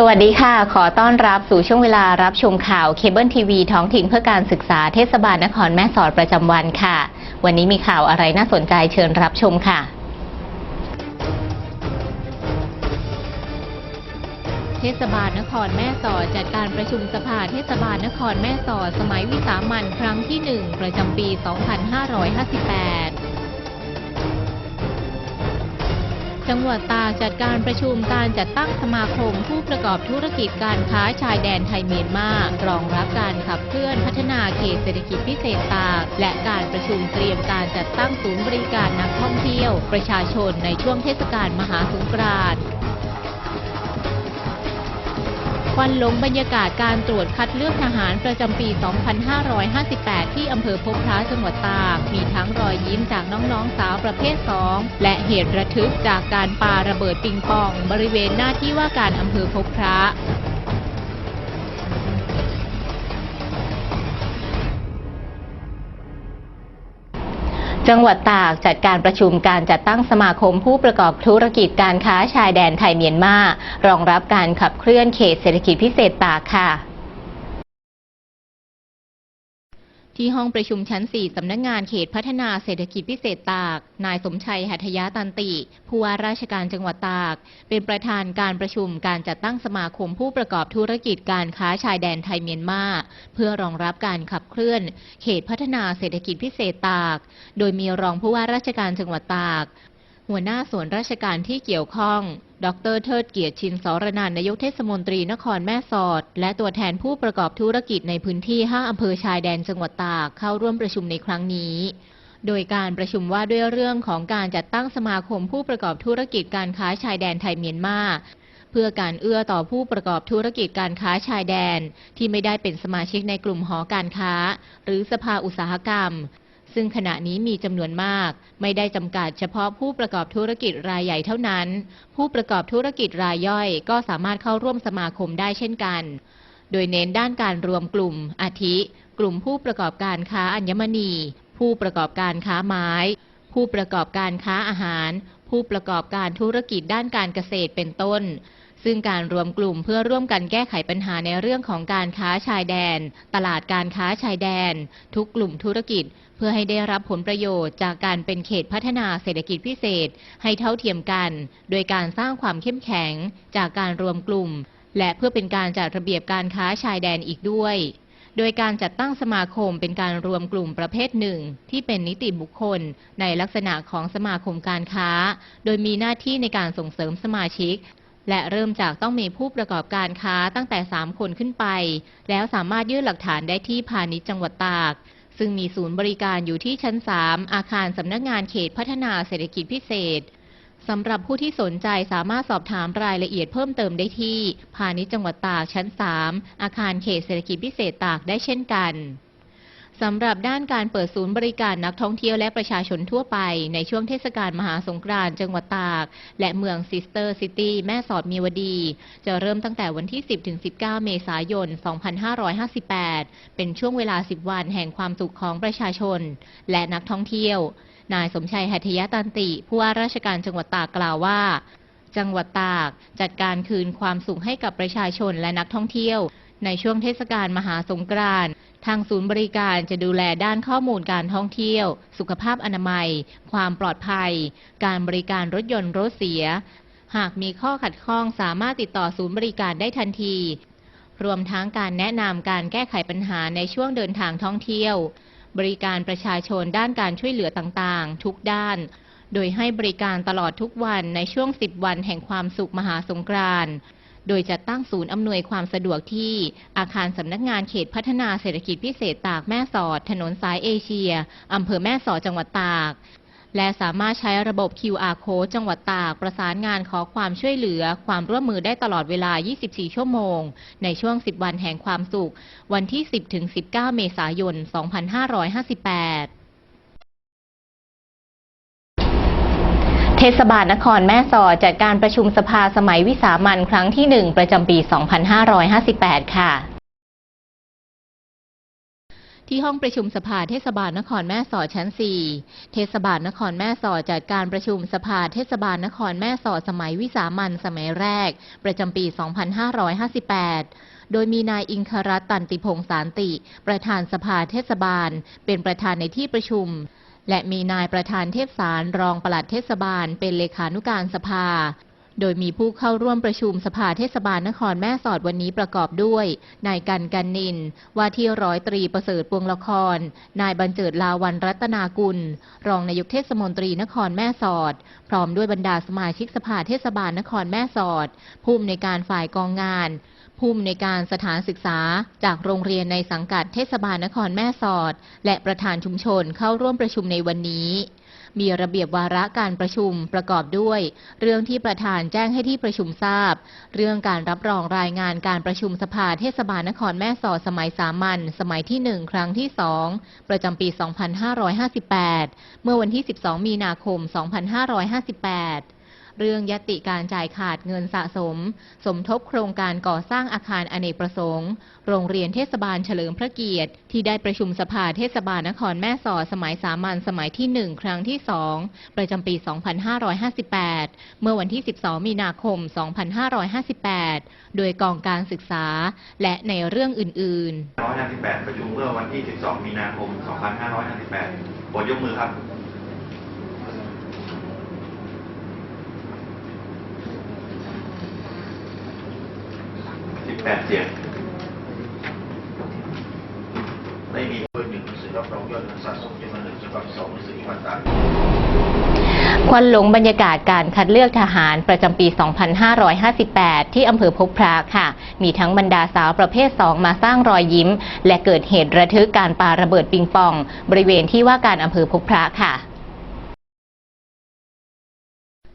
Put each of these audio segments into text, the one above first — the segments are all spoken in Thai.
สวัสดีค่ะ ขอต้อนรับสู่ช่วงเวลารับชมข่าวเคเบิลทีวีท้องถิ่นเพื่อการศึกษาเทศบาลนครแม่สอดประจำวันค่ะ วันนี้มีข่าวอะไรน่าสนใจเชิญรับชมค่ะเทศบาลนครแม่สอดจัดการประชุมสภาเทศบาลนครแม่สอดสมัยวิสามันครั้งที่ 1 ประจำปี 2558 จังหวัดตากจัดการประชุมการจัดตั้งสมาคมผู้ประกอบธุรกิจการค้าชายแดนไทยเมียนมารองรับการขับเคลื่อนพัฒนาเขตเศรษฐกิจพิเศษตากและการประชุมเตรียมการจัดตั้งศูนย์บริการนักท่องเที่ยว ประชาชนในช่วงเทศกาลมหาสงกรานต์ ควันหลงบรรยากาศการตรวจคัดเลือกทหารประจำปี 2558 ที่อำเภอพบพระจังหวัดตาก มีทั้งรอยยิ้มจากน้องๆสาวประเภท 2 และเหตุระทึกจากการปาระเบิดปิงปอง บริเวณหน้าที่ว่าการอำเภอพบพระ จังหวัดตากจัดการประชุมการจัดตั้งสมาคมผู้ประกอบธุรกิจการค้าชายแดนไทยเมียนมา รองรับการขับเคลื่อนเขตเศรษฐกิจพิเศษตากค่ะ ที่ห้องประชุมชั้น 4 สำนักงานเขตพัฒนาเศรษฐกิจพิเศษตาก นายสมชัยหัตยาตันติ ผู้ว่าราชการจังหวัดตาก เป็นประธานการประชุมการจัดตั้งสมาคมผู้ประกอบธุรกิจการค้าชายแดนไทยเมียนมา เพื่อรองรับการขับเคลื่อน เขตพัฒนาเศรษฐกิจพิเศษตาก โดยมีรองผู้ว่าราชการจังหวัดตาก หัวหน้าส่วนราชการที่เกี่ยวข้อง ดรเทิดเกียรติชินสรนานนายกเทศมนตรีนครแม่สอด และตัวแทนผู้ประกอบธุรกิจในพื้นที่ 5 อำเภอชายแดนจังหวัดตากเข้าร่วมประชุมในครั้งนี้ โดยการประชุมว่าด้วยเรื่องของการจัดตั้งสมาคมผู้ประกอบธุรกิจการค้าชายแดนไทยเมียนมาเพื่อการเอื้อต่อผู้ประกอบธุรกิจการค้าชายแดน ที่ไม่ได้เป็นสมาชิกในกลุ่มหอการค้า หรือสภาอุตสาหกรรม ซึ่งขณะนี้มีจำนวนมาก ไม่ได้จำกัดเฉพาะผู้ประกอบธุรกิจรายใหญ่เท่านั้น ผู้ประกอบธุรกิจรายย่อยก็สามารถเข้าร่วมสมาคมได้เช่นกัน โดยเน้นด้านการรวมกลุ่ม อาทิ กลุ่มผู้ประกอบการค้าอัญมณี ผู้ประกอบการค้าไม้ ผู้ประกอบการค้าอาหาร ผู้ประกอบการธุรกิจด้านการเกษตรเป็นต้นซึ่งการรวมกลุ่มเพื่อร่วมกันแก้ไขปัญหาในเรื่องของการค้าชายแดน ตลาดการค้าชายแดน ทุกกลุ่มธุรกิจ เพื่อให้ได้รับผลประโยชน์จากการเป็นเขตพัฒนาเศรษฐกิจพิเศษให้เท่าเทียมกัน โดยการสร้างความเข้มแข็งจากการรวมกลุ่ม และเพื่อเป็นการจัดระเบียบการค้าชายแดนอีกด้วย โดยการจัดตั้งสมาคมเป็นการรวมกลุ่มประเภทหนึ่ง ที่เป็นนิติบุคคล ในลักษณะของสมาคมการค้า โดยมีหน้าที่ในการส่งเสริมสมาชิกและเริ่มจากต้องมีผู้ประกอบการค้าตั้งแต่ 3 คนขึ้นไป แล้วสามารถยื่นหลักฐานได้ที่พาณิชย์จังหวัดตาก ซึ่งมีศูนย์บริการอยู่ที่ชั้น 3 อาคารสำนักงานเขตพัฒนาเศรษฐกิจพิเศษสำหรับผู้ที่สนใจสามารถสอบถามรายละเอียดเพิ่มเติมได้ที่ พาณิชย์จังหวัดตากชั้น 3 อาคารเขตเศรษฐกิจพิเศษตากได้เช่นกัน สำหรับด้านการเปิดศูนย์บริการนักท่องเที่ยวและประชาชนทั่วไป ในช่วงเทศกาลมหาสงกรานต์จังหวัดตาก และเมืองซิสเตอร์ซิตี้แม่สอดมีวดี จะเริ่มตั้งแต่วันที่ 10-19 เมษายน 2558 เป็นช่วงเวลา 10 วันแห่งความสุขของประชาชน และนักท่องเที่ยว นายสมชัยหัตถยตันติ ผู้ว่าราชการจังหวัดตากกล่าวว่า จังหวัดตากจัดการคืนความสุขให้กับประชาชนและนักท่องเที่ยว ในช่วงเทศกาลมหาสงกรานต์ ทางศูนย์บริการจะดูแลด้านข้อมูลการท่องเที่ยว สุขภาพอนามัย ความปลอดภัย การบริการรถยนต์รถเสีย หากมีข้อขัดข้องสามารถติดต่อศูนย์บริการได้ทันที รวมทั้งการแนะนำการแก้ไขปัญหาในช่วงเดินทางท่องเที่ยว บริการประชาชนด้านการช่วยเหลือต่างๆ ทุกด้าน โดยให้บริการตลอดทุกวันในช่วง 10 วันแห่งความสุขมหาสงกรานต์ โดยจะตั้งศูนย์อำนวยความสะดวกที่อาคารสำนักงานเขตพัฒนาเศรษฐกิจพิเศษตากแม่สอด ถนนสายเอเชียอำเภอแม่สอดจังหวัดตาก และสามารถใช้ระบบ QR code จังหวัดตาก ประสานงานขอความช่วยเหลือ ความร่วมมือได้ตลอดเวลา 24 ชั่วโมง ในช่วง 10 วันแห่งความสุข วันที่ 10-19 เมษายน 2558 เทศบาลนครแม่สอดจัดการประชุมสภาสมัยวิสามันครั้งที่ 1 ประจำปี 2558 ค่ะ ที่ห้องประชุมสภาเทศบาลนครแม่สอดชั้น 4 เทศบาลนครแม่สอดจัดการประชุมสภาเทศบาลนครแม่สอดสมัยวิสามันสมัยแรก ประจำปี 2558โดยมีนายอิงครัตน์ตันติพงสารติ ประธานสภาเทศบาล เป็นประธานในที่ประชุม และมีนายประธานเทพสารรองปลัดเทศบาลเป็นเลขานุการสภา โดยมีผู้เข้าร่วมประชุมสภาเทศบาลนครแม่สอดวันนี้ประกอบด้วย นายกันกันนิน ว่าที่ร้อยตรีประเสริฐปวงละคร นายบรรเจิดลาวันรัตนากุล รองนายกเทศมนตรีนครแม่สอด พร้อมด้วยบรรดาสมาชิกสภาเทศบาลนครแม่สอด ผู้อำนวยการฝ่ายกองงานผู้อำนวยการสถานศึกษาจากโรงเรียนในสังกัดเทศบาลนครแม่สอด และประธานชุมชนเข้าร่วมประชุมในวันนี้ มีระเบียบวาระการประชุมประกอบด้วย เรื่องที่ประธานแจ้งให้ที่ประชุมทราบ เรื่องการรับรองรายงานการประชุมสภาเทศบาลนครแม่สอดสมัยสามัญสมัยที่ 1 ครั้งที่ 2 ประจำปี 2558 เมื่อวันที่ 12 มีนาคม 2558 เรื่องยติการจ่ายขาดเงินสะสม สมทบโครงการก่อสร้างอาคารอเนกประสงค์ โรงเรียนเทศบาลเฉลิมพระเกียรติ ที่ได้ประชุมสภาเทศบาลนครแม่สอดสมัยสามัญสมัยที่ 1 ครั้งที่ 2 ประจำปี 2558 เมื่อวันที่ 12 มีนาคม 2558 โดยกองการศึกษา และในเรื่องอื่นๆ158ประชุมเมื่อวันที่ 12 มีนาคม 2558โปรดยกมือครับ 18เสียงไม่มีเบอร์หนึ่งหนังสือรับรองยอดเงินสะสมจำนวนหนึ่งฉบับสองหนังสืออีกวันตามควันหลงบรรยากาศการคัดเลือกทหารประจำปี 2558 ที่อำเภอพบพระค่ะ มีทั้งบรรดาสาวประเภท 2 มาสร้างรอยยิ้ม และเกิดเหตุระทึกการปาระเบิดปิงปอง บริเวณที่ว่าการอำเภอพบพระค่ะ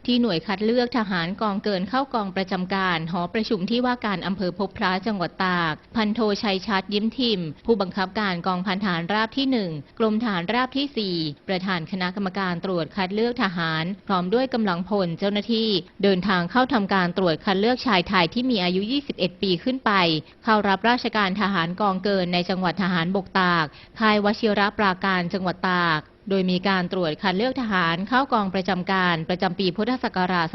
ที่หน่วยคัดเลือกทหารกองเกินเข้ากองประจำการ หอประชุมที่ว่าการอำเภอพบพระจังหวัดตาก พันโทชัยชัดยิ้มทิม ผู้บังคับการกองพันฐานราบที่ 1 กรมฐานราบที่ 4 ประธานคณะกรรมการตรวจคัดเลือกทหาร พร้อมด้วยกำลังพลเจ้าหน้าที่ เดินทางเข้าทำการตรวจคัดเลือกชายไทยที่มีอายุ 21 ปีขึ้นไป เข้ารับราชการทหารกองเกินในจังหวัดทหารบกตาก ค่ายวชิระปราการจังหวัดตาก โดยมีการตรวจคัดเลือกทหารเข้ากองประจำการประจำปีพุทธศักราช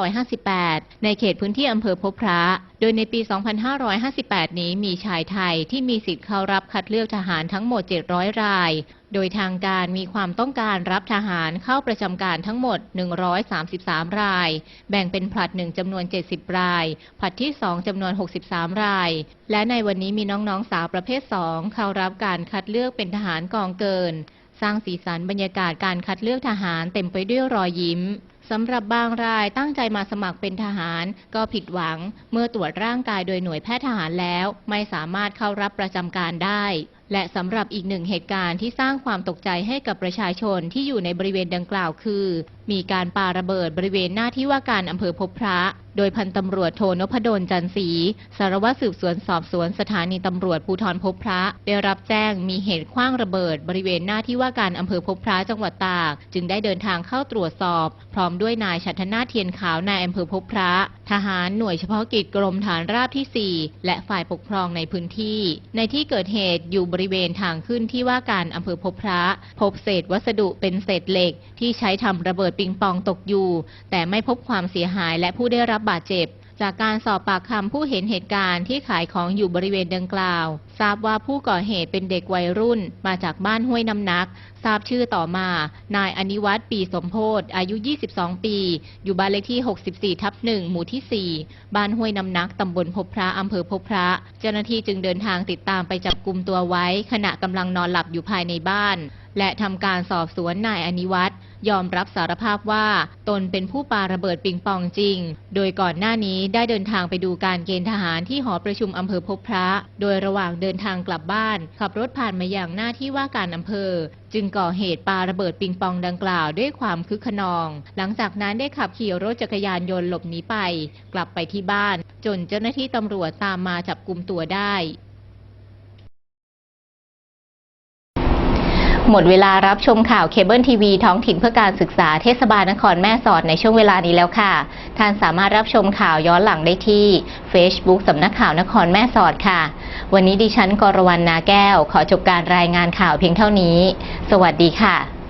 2558 ในเขตพื้นที่อำเภอพบพระ โดยในปี 2558 นี้มีชายไทยที่มีสิทธิ์เข้ารับคัดเลือกทหารทั้งหมด 700 ราย โดยทางการมีความต้องการรับทหารเข้าประจำการทั้งหมด 133 ราย แบ่งเป็นผลัดหนึ่งจำนวน 70 ราย ผลัดที่ 2จำนวน 63 ราย และในวันนี้มีน้องๆสาวประเภท 2 เข้ารับการคัดเลือกเป็นทหารกองเกิน ร้างสีสันบรรยากาศการคัดเลือกทหารเต็มไปด้วยรอยยิ้มสำหรับบางรายตั้งใจมาสมัครเป็นทหาร ก็ผิดหวัง เมื่อตรวจร่างกายโดยหน่วยแพทย์ทหารแล้ว ไม่สามารถเข้ารับประจำการได้และสำหรับอีกหนึ่งเหตุการณ์ที่สร้างความตกใจให้กับประชาชนที่อยู่ในบริเวณดังกล่าวคือ มีการปาระเบิดบริเวณหน้าที่ว่าการอำเภอพบพระ โดยพันตำรวจโทนพดลจันทร์ศรีสารวัตรสืบสวนสอบสวนสถานีตำรวจภูธรพบพระ ได้รับแจ้งมีเหตุคว้างระเบิดบริเวณหน้าที่ว่าการอำเภอพบพระจังหวัดตาก จึงได้เดินทางเข้าตรวจสอบ พร้อมด้วยนายชัทนาเทียนขาวนายอำเภอพบพระทหารหน่วยเฉพาะกิจกรมฐานราบที่ 4 และฝ่ายปกครองในพื้นที่ ในที่เกิดเหตุอยู่บริเวณทางขึ้นที่ว่าการอำเภอพบพระ พบเศษวัสดุเป็นเศษเหล็ก ที่ใช้ทำระเบิดปิงปองตกอยู่ แต่ไม่พบความเสียหายและผู้ได้รับบาดเจ็บ จากการสอบปากคำผู้เห็นเหตุการณ์ที่ขายของอยู่บริเวณดังกล่าว ทราบว่าผู้ก่อเหตุเป็นเด็กวัยรุ่นมาจากบ้านห้วยน้ำนัก ทราบชื่อต่อมา นายอนิวัตรปีสมโพธอายุ 22 ปี อยู่บ้านเลขที่ 64 ทับ 1 หมู่ที่ 4 บ้านห้วยน้ำนักตำบลพบพระอำเภอพบพระ เจ้าหน้าที่จึงเดินทางติดตามไปจับกลุ่มตัวไว้ ขณะกำลังนอนหลับอยู่ภายในบ้าน และทำการสอบสวนนายอนิวัตรยอมรับสารภาพว่า ตนเป็นผู้ปาระเบิดปิงปองจริง โดยก่อนหน้านี้ได้เดินทางไปดูการเกณฑ์ทหารที่หอประชุมอำเภอพบพระ โดยระหว่างเดินทางกลับบ้าน ขับรถผ่านมาอย่างหน้าที่ว่าการอำเภอ จึงก่อเหตุปาระเบิดปิงปองดังกล่าวด้วยความคึกขนอง หลังจากนั้นได้ขับขี่รถจักรยานยนต์หลบหนีไป กลับไปที่บ้าน จนเจ้าหน้าที่ตำรวจตามมาจับกลุ่มตัวได้ หมดเวลารับชมข่าวเคเบิลทีวีท้องถิ่นเพื่อการศึกษาเทศบาลนครแม่สอดในช่วงเวลานี้แล้วค่ะ ท่านสามารถรับชมข่าวย้อนหลังได้ที่ Facebook สำนักข่าวนครแม่สอดค่ะ วันนี้ดิฉันกรวรรณนาแก้ว ขอจบการรายงานข่าวเพียงเท่านี้ สวัสดีค่ะ